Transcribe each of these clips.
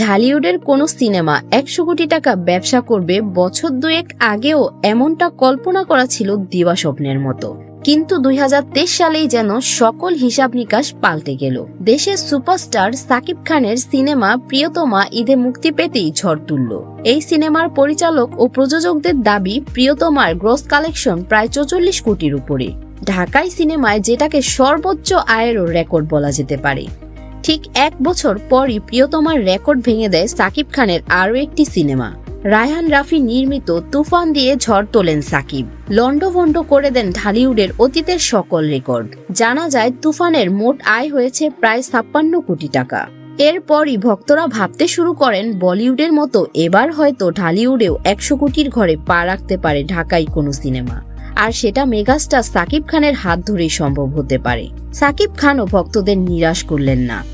ঢালিউডের কোনো সিনেমা একশো কোটি টাকা ব্যবসা করবে বছর দুয়েক আগেও এমনটা কল্পনা করা ছিল দিবা স্বপ্নের মতো। কিন্তু দুই হাজার তেইশ সালেই যেন সকল হিসাব নিকাশ পাল্টে গেল। দেশের সুপারস্টার সাকিব খানের সিনেমা প্রিয়তমা ঈদে মুক্তি পেতেই ঝড় তুলল। এই সিনেমার পরিচালক ও প্রযোজকদের দাবি, প্রিয়তমার গ্রস কালেকশন প্রায় চৌচল্লিশ কোটির উপরে। ঢাকাই সিনেমায় যেটাকে সর্বোচ্চ আয়েরও রেকর্ড বলা যেতে পারে। ঠিক এক বছর পরই প্রিয়তমার রেকর্ড ভেঙে দেয় সাকিব খানের আরও একটি সিনেমা। রায়হান রাফি নির্মিত তুফান দিয়ে ঝড় তোলেন সাকিব। লন্ড লন্ডভন্ড করে দেন ঢালিউডের অতীতের সকল রেকর্ড। জানা যায়, তুফানের মোট আয় হয়েছে প্রায় ছাপ্পান্ন কোটি টাকা। এরপরই ভক্তরা ভাবতে শুরু করেন, বলিউডের মতো এবার হয়তো ঢালিউডেও একশো কোটির ঘরে পা রাখতে পারে ঢাকাই কোনো সিনেমা। আর সেটা মেগাস্টার সাকিব খানের হাত ধরেই সম্ভব হতে পারে। সাকিব খানও ভক্তদের নিরাশ করলেন না।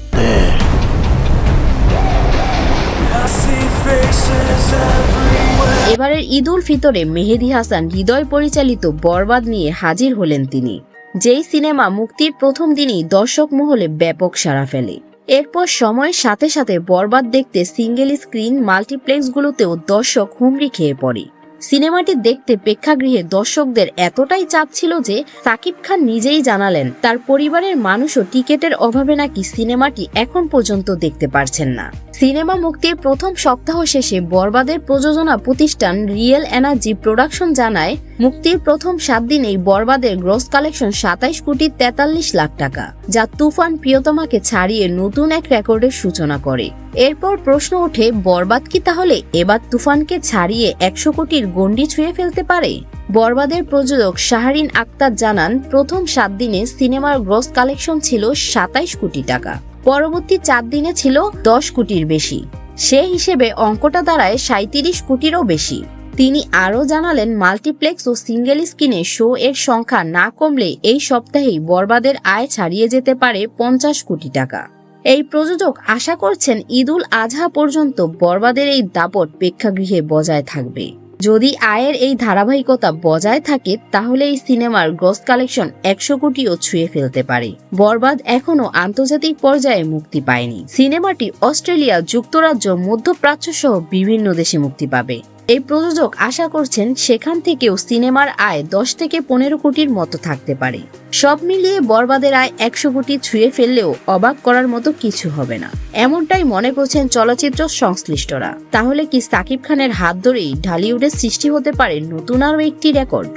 এবারের ঈদ উল ফিতরে মেহেদি হাসান হৃদয় পরিচালিত বরবাদ নিয়ে হাজির হলেন তিনি। যেই সিনেমা মুক্তির প্রথম দিনই দর্শক মহলে ব্যাপক সাড়া ফেলে। এরপর সময়ের সাথে সাথে বরবাদ দেখতে সিঙ্গেল স্ক্রিন মাল্টিপ্লেক্সগুলোতেও দর্শক হুমড়ি খেয়ে পড়ে। সিনেমাটি দেখতে প্রেক্ষাগৃহে দর্শকদের এতটাই চাপ ছিল যে সাকিব খান নিজেই জানালেন, তার পরিবারের মানুষও টিকেটের অভাবে নাকি সিনেমাটি এখন পর্যন্ত দেখতে পারছেন না। সিনেমা মুক্তির প্রথম সপ্তাহ শেষে বরবাদের প্রযোজনা প্রতিষ্ঠান রিয়েল এনার্জি প্রোডাকশন জানায়, মুক্তির প্রথম সাত দিনেই বরবাদের গ্রস কালেকশন সাতাইশ কোটি তেতাল্লিশ লাখ টাকা, যা তুফান প্রিয়তমাকে ছাড়িয়ে নতুন এক রেকর্ডের সূচনা করে। এরপর প্রশ্ন ওঠে, বরবাদ কি তাহলে? এবার তুফানকে ছাড়িয়ে একশো কোটির গণ্ডি ছুঁয়ে ফেলতে পারে? বরবাদের প্রযোজক শাহরিন আক্তার জানান, প্রথম সাত দিনে সিনেমার গ্রস কালেকশন ছিল সাতাইশ কোটি টাকা। পরবর্তী চার দিনে ছিল দশ কোটির বেশি। সে হিসেবে অঙ্কটা দাঁড়ায় সাঁত্রিশ কোটিরও বেশি। তিনি আরও জানালেন, মাল্টিপ্লেক্স ও সিঙ্গেল স্ক্রিনে শো এর সংখ্যা না কমলে এই সপ্তাহেই বরবাদের আয় ছাড়িয়ে যেতে পারে পঞ্চাশ কোটি টাকা। এই প্রযোজক আশা করছেন, ঈদুল আজহা পর্যন্ত বরবাদের এই দাপট প্রেক্ষাগৃহে বজায় থাকবে। যদি আয়ের এই ধারাবাহিকতা বজায় থাকে, তাহলে এই সিনেমার গ্রস কালেকশন একশো কোটিও ছুঁয়ে ফেলতে পারে। বরবাদ এখনও আন্তর্জাতিক পর্যায়ে মুক্তি পায়নি। সিনেমাটি অস্ট্রেলিয়া, যুক্তরাজ্য মধ্যপ্রাচ্য সহ বিভিন্ন দেশে মুক্তি পাবে। এই প্রযোজক আশা করছেন সেখান থেকেও সিনেমার আয় দশ থেকে পনেরো কোটির মতো থাকতে পারে। সব মিলিয়ে বরবাদের আয় একশো কোটি ছুঁয়ে ফেললেও অবাক করার মতো কিছু হবে না। এমনটাই মনে করছেন চলচ্চিত্র সংশ্লিষ্টরা। তাহলে কি সাকিব খানের হাত ধরেই ঢালিউডের সৃষ্টি হতে পারে নতুন আরও একটি রেকর্ড?